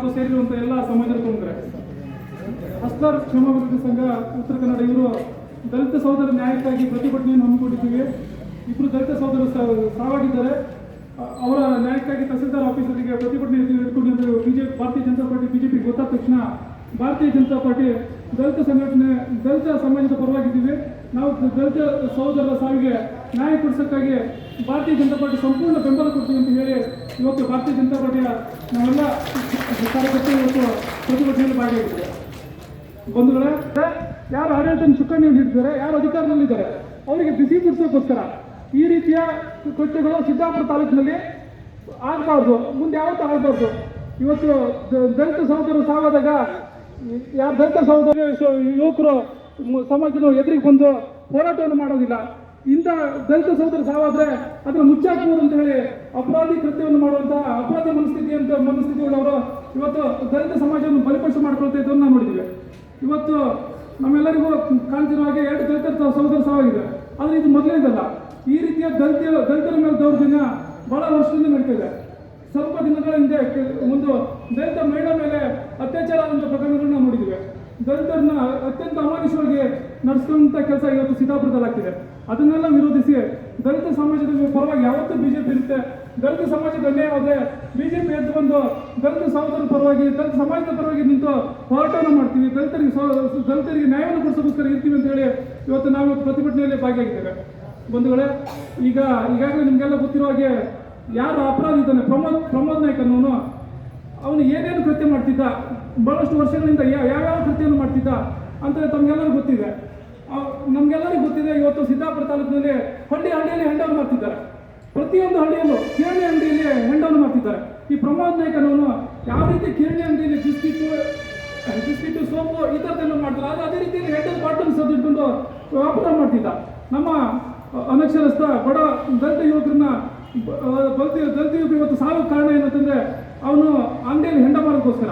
ಹಾಗೂ ಸೇರಿರುವಂಥ ಎಲ್ಲ ಸಮಾಜದ ತೊಂದರೆ ಹಸ್ತಾರ್ ಕ್ಷೇಮಾಭಿವೃದ್ಧಿ ಸಂಘ ಉತ್ತರ ಕನ್ನಡ ಇವರು ದಲಿತ ಸಹೋದರ ನ್ಯಾಯಕ್ಕಾಗಿ ಪ್ರತಿಭಟನೆಯನ್ನು ಹಮ್ಮಿಕೊಂಡಿದ್ದೀವಿ. ಇಬ್ಬರು ದಲಿತ ಸಹೋದರ ಸಾವಾಗಿದ್ದಾರೆ. ಅವರ ನ್ಯಾಯಕ್ಕಾಗಿ ತಹಸೀಲ್ದಾರ್ ಆಫೀಸರಿಗೆ ಪ್ರತಿಭಟನೆ ಇಟ್ಕೊಂಡಿದ್ದು ಬಿಜೆಪಿ, ಭಾರತೀಯ ಜನತಾ ಪಾರ್ಟಿ, ಬಿಜೆಪಿ ಗೊತ್ತಾದ ತಕ್ಷಣ ಭಾರತೀಯ ಜನತಾ ಪಾರ್ಟಿ ದಲಿತ ಸಂಘಟನೆ, ದಲಿತ ಸಮಾಜದ ಪರವಾಗಿದ್ದೀವಿ. ನಾವು ದಲಿತ ಸಹೋದರರ ಸಾವಿಗೆ ನ್ಯಾಯ ಕೊಡಿಸೋಕ್ಕಾಗಿ ಭಾರತೀಯ ಜನತಾ ಪಾರ್ಟಿ ಸಂಪೂರ್ಣ ಬೆಂಬಲ ಕೊಡ್ತೀವಿ ಅಂತ ಹೇಳಿ ಇವತ್ತು ಭಾರತೀಯ ಜನತಾ ಪಾರ್ಟಿಯ ನಾವೆಲ್ಲ ಕಾರ್ಯಕರ್ತರು ಇವತ್ತು ಪ್ರತಿಭಟನೆಯಲ್ಲಿ ಭಾಗಿಯಾಗಿದ್ದಾರೆ ಬಂಧುಗಳೇ, ಯಾರು ಆಡಳಿತ ಚುಕ್ಕಾಣಿಯನ್ನು ಹಿಡಿದಿದ್ದಾರೆ, ಯಾರು ಅಧಿಕಾರದಲ್ಲಿದ್ದಾರೆ, ಅವರಿಗೆ ಬಿಸಿ ಬಿಡಿಸೋಕ್ಕೋಸ್ಕರ ಈ ರೀತಿಯ ಕೃತ್ಯಗಳು ಸಿದ್ದಾಪುರ ತಾಲೂಕಿನಲ್ಲಿ ಆಗಬಾರ್ದು, ಮುಂದೆ ಯಾವತ್ತೂ ಆಗಬಾರ್ದು. ಇವತ್ತು ದಲಿತ ಸಹೋದರರು ಸಾವಾದಾಗ ಯಾರು ದಲಿತ ಸಹೋದರ ಯುವಕರು ಸಮಾಜದ ಎದುರಿಗೆ ಬಂದು ಹೋರಾಟವನ್ನು ಮಾಡೋದಿಲ್ಲ. ಇಂಥ ದಲಿತ ಸಹೋದರ ಸಾವಾದ್ರೆ ಅದನ್ನು ಮುಚ್ಚಾಕಬಹುದು ಅಂತ ಹೇಳಿ ಅಪರಾಧಿ ಕೃತ್ಯವನ್ನು ಮಾಡುವಂತಹ ಅಪರಾಧ ಮನಸ್ಥಿತಿ ಅಂತ ಮನಸ್ಥಿತಿಗಳವರು ಇವತ್ತು ದಲಿತ ಸಮಾಜವನ್ನು ಬಲಿಪಡಿಸಿ ಮಾಡ್ಕೊಳ್ತಾ ಇದ್ದನ್ನು ನಾವು ನೋಡಿದ್ದೀವಿ ಇವತ್ತು ನಮ್ಮೆಲ್ಲರಿಗೂ ಕಾಣ್ತಿರೋ ಹಾಗೆ ಎರಡು ದಲಿತ ಸಹೋದರ ಸಾವಾಗಿದೆ. ಆದರೆ ಇದು ಮೊದಲನೇದಲ್ಲ. ಈ ರೀತಿಯ ದಲಿತ ದಲಿತರ ಮೇಲೆ ದೌರ್ಜನ್ಯ ಬಹಳ ವರ್ಷದಿಂದ ನಡೀತಾ ಇದೆ. ಸ್ವಲ್ಪ ದಿನಗಳ ಹಿಂದೆ ಒಂದು ದಲಿತ ಮಹಿಳಾ ಮೇಲೆ ಅತ್ಯಾಚಾರ ಆದಂಥ ಪ್ರಕರಣಗಳನ್ನ ನಾವು ನೋಡಿದ್ದೀವಿ ದಲಿತರನ್ನ ಅತ್ಯಂತ ಅಮಾನುಷವಾಗಿ ನಡೆಸುವಂಥ ಕೆಲಸ ಇವತ್ತು ಸಿದ್ದಾಪುರದಲ್ಲಿ ಆಗ್ತಿದೆ ಅದನ್ನೆಲ್ಲ ವಿರೋಧಿಸಿ ದಲಿತ ಸಮಾಜದ ಪರವಾಗಿ ಯಾವತ್ತೂ ಬಿಜೆಪಿ ಇರುತ್ತೆ. ದಲಿತ ಸಮಾಜದ ಅನ್ಯಾಯ ಜೆ ಬಿಜೆಪಿ ಎದ್ದು ಬಂದು ದಲಿತ ಸಹೋದರ ಪರವಾಗಿ, ದಲಿತ ಸಮಾಜದ ಪರವಾಗಿ ನಿಂತು ಹೋರಾಟವನ್ನು ಮಾಡ್ತೀವಿ. ದಲಿತರಿಗೆ ದಲಿತರಿಗೆ ನ್ಯಾಯವನ್ನು ಕೊಡಿಸೋದಕ್ಕೋಸ್ಕರ ಇರ್ತೀವಿ ಅಂತ ಹೇಳಿ ಇವತ್ತು ನಾವು ಪ್ರತಿಭಟನೆಯಲ್ಲಿ ಭಾಗಿಯಾಗಿದ್ದೇವೆ. ಬಂಧುಗಳೇ, ಈಗ ಈಗಾಗಲೇ ನಿಮಗೆಲ್ಲ ಗೊತ್ತಿರೋ ಹಾಗೆ ಯಾರು ಅಪರಾಧ ಇದ್ದಾನೆ? ಪ್ರಮೋದ್ ಪ್ರಮೋದ್ ನಾಯ್ಕ ಅವನು. ಏನೇನು ಕೃತ್ಯ ಮಾಡ್ತಿದ್ದ? ಬಹಳಷ್ಟು ವರ್ಷಗಳಿಂದ ಯಾವ ಯಾವ್ಯಾವ ಕೃತ್ಯವನ್ನು ಮಾಡ್ತಿದ್ದ ಅಂತ ತಮಗೆಲ್ಲರಿಗೂ ಗೊತ್ತಿದೆ. ನಮಗೆಲ್ಲರಿಗೂ ಗೊತ್ತಿದೆ, ಇವತ್ತು ಸಿದ್ದಾಪುರ ತಾಲೂಕಿನಲ್ಲಿ ಹಳ್ಳಿ ಹಳ್ಳಿಯಲ್ಲಿ ಹೆಂಡವನ್ನು ಮಾಡ್ತಿದ್ದಾರೆ. ಪ್ರತಿಯೊಂದು ಹಳ್ಳಿಯಲ್ಲೂ ಕಿರಣಿ ಅಂಗಡಿಯಲ್ಲಿ ಹೆಂಡವನ್ನು ಮಾಡ್ತಿದ್ದಾರೆ. ಈ ಪ್ರಮೋದ್ ನಾಯ್ಕನವನು ಯಾವ ರೀತಿ ಕಿರಣಿ ಅಂಗಡಿಯಲ್ಲಿ ಬಿಸ್ಕಿಟ್ಟು ಬಿಸ್ಕಿಟ್ಟು ಸೋಪು ಈ ಥರದ್ದೆಲ್ಲ ಮಾಡ್ತಾರೆ ಆದರೆ ಅದೇ ರೀತಿಯಲ್ಲಿ ಹೆಂಡದ ಬಾಟಲ್ ಸದ್ದಿಟ್ಕೊಂಡು ವ್ಯಾಪಾರ ಮಾಡ್ತಿದ್ದ. ನಮ್ಮ ಅನಕ್ಷರಸ್ಥ ಬಡ ದಲಿತ ಯುವಕರನ್ನ ಬ- ಆ, ದಲಿತ ಇವತ್ತು ಸಾವು ಕಾರಣ ಏನಂತಂದ್ರೆ ಅವನು ಅಂಗಡಿಯಲ್ಲಿ ಹೆಂಡ ಮಾಡೋದಕ್ಕೋಸ್ಕರ